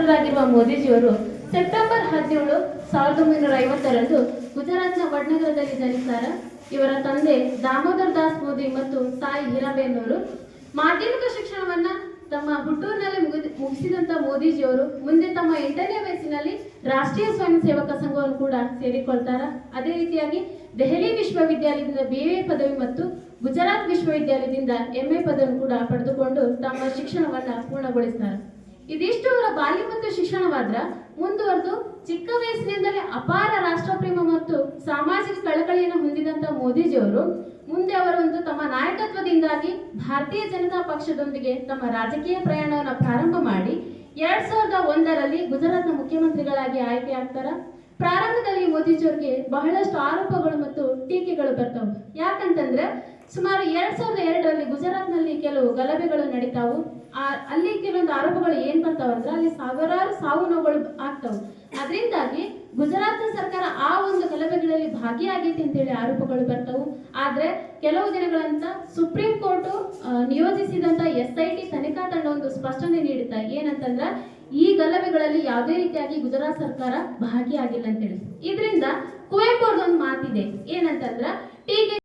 ಪ್ರಧಾನಮಂತ್ರಿಗಳಾಗಿರುವ ಮೋದಿಜಿಯವರು ಸೆಪ್ಟೆಂಬರ್ ಹದಿನೇಳು, ಸಾವಿರದ ಒಂಬೈನೂರ ಐವತ್ತರಂದು ಗುಜರಾತ್ನ ವಡ್ನಗರದಲ್ಲಿ ಜನಿಸ್ತಾರೆ ಇವರ ತಂದೆ ದಾಮೋದರ್ ದಾಸ್ ಮೋದಿ ಮತ್ತು ತಾಯಿ ಹೀರಾಬೇನವರು ಮಾಧ್ಯಮಿಕ ಶಿಕ್ಷಣವನ್ನ ತಮ್ಮ ಹುಟ್ಟೂರಿನಲ್ಲಿ ಮುಗಿದ- ಮುಗಿಸಿದಂತ ಮೋದಿಜಿಯವರು ಮುಂದೆ ತಮ್ಮ ಎಂಟನೇ ವಯಸ್ಸಿನಲ್ಲಿ ರಾಷ್ಟ್ರೀಯ ಸ್ವಯಂ ಸೇವಕ ಸಂಘವನ್ನು ಕೂಡ ಸೇರಿಕೊಳ್ತಾರ. ಅದೇ ರೀತಿಯಾಗಿ ದೆಹಲಿ ವಿಶ್ವವಿದ್ಯಾಲಯದಿಂದ ಬಿ ಎ ಪದವಿ ಮತ್ತು ಗುಜರಾತ್ ವಿಶ್ವವಿದ್ಯಾಲಯದಿಂದ ಎಂಎ ಪದವಿ ಕೂಡ ಪಡೆದುಕೊಂಡು ತಮ್ಮ ಶಿಕ್ಷಣವನ್ನ ಪೂರ್ಣಗೊಳಿಸ್ತಾರೆ. ಇದಿಷ್ಟು ಅವರ ಬಾಲ್ಯ ಮತ್ತು ಶಿಕ್ಷಣವಾದ್ರ ಮುಂದುವರೆದು ಚಿಕ್ಕ ವಯಸ್ಸಿನಿಂದಲೇ ಅಪಾರ ರಾಷ್ಟ್ರಪ್ರೇಮ ಮತ್ತು ಸಾಮಾಜಿಕ ಕಳಕಳಿಯನ್ನು ಹೊಂದಿದಂತ ಮೋದಿಜಿಯವರು, ಮುಂದೆ ಅವರೊಂದು ತಮ್ಮ ನಾಯಕತ್ವದಿಂದಾಗಿ ಭಾರತೀಯ ಜನತಾ ಪಕ್ಷದೊಂದಿಗೆ ತಮ್ಮ ರಾಜಕೀಯ ಪ್ರಯಾಣವನ್ನು ಪ್ರಾರಂಭ ಮಾಡಿ, ಎರಡ್ ಸಾವಿರದ ಒಂದರಲ್ಲಿ ಗುಜರಾತ್ನ ಮುಖ್ಯಮಂತ್ರಿಗಳಾಗಿ ಆಯ್ಕೆ ಆಗ್ತಾರ. ಪ್ರಾರಂಭದಲ್ಲಿ ಮೋದಿಜಿಯವರಿಗೆ ಬಹಳಷ್ಟು ಆರೋಪಗಳು ಮತ್ತು ಟೀಕೆಗಳು ಬರ್ತವೆ. ಯಾಕಂತಂದ್ರೆ ಸುಮಾರು ಎರಡ್ ಸಾವಿರದ ಎರಡರಲ್ಲಿ ಗುಜರಾತ್ನಲ್ಲಿ ಕೆಲವು ಗಲಭೆಗಳು ನಡೀತಾವು. ಅಲ್ಲಿ ಕೆಲವೊಂದು ಆರೋಪಗಳು ಏನ್ ಬರ್ತಾವ ಅಂದ್ರೆ ಅಲ್ಲಿ ಸಾವಿರಾರು ಸಾವು ನೋವುಗಳು ಆಗ್ತಾವು. ಅದರಿಂದಾಗಿ ಗುಜರಾತ್ ಸರ್ಕಾರ ಆ ಒಂದು ಗಲಭೆಗಳಲ್ಲಿ ಭಾಗಿಯಾಗೈತಿ ಅಂತೇಳಿ ಆರೋಪಗಳು ಬರ್ತಾವು. ಆದ್ರೆ ಕೆಲವು ದಿನಗಳಂತ ಸುಪ್ರೀಂ ಕೋರ್ಟ್ ನಿಯೋಜಿಸಿದಂತ ಎಸ್ ಐ ಟಿ ತನಿಖಾ ತಂಡ ಒಂದು ಸ್ಪಷ್ಟನೆ ನೀಡುತ್ತೆ ಏನಂತಂದ್ರ ಈ ಗಲಭೆಗಳಲ್ಲಿ ಯಾವುದೇ ರೀತಿಯಾಗಿ ಗುಜರಾತ್ ಸರ್ಕಾರ ಭಾಗಿಯಾಗಿಲ್ಲ ಅಂತೇಳಿ ಇದರಿಂದ ಕುವೆಂಪು ಅವ್ರದ್ದು ಮಾತಿದೆ. ಏನಂತಂದ್ರ ಟೀಕೆ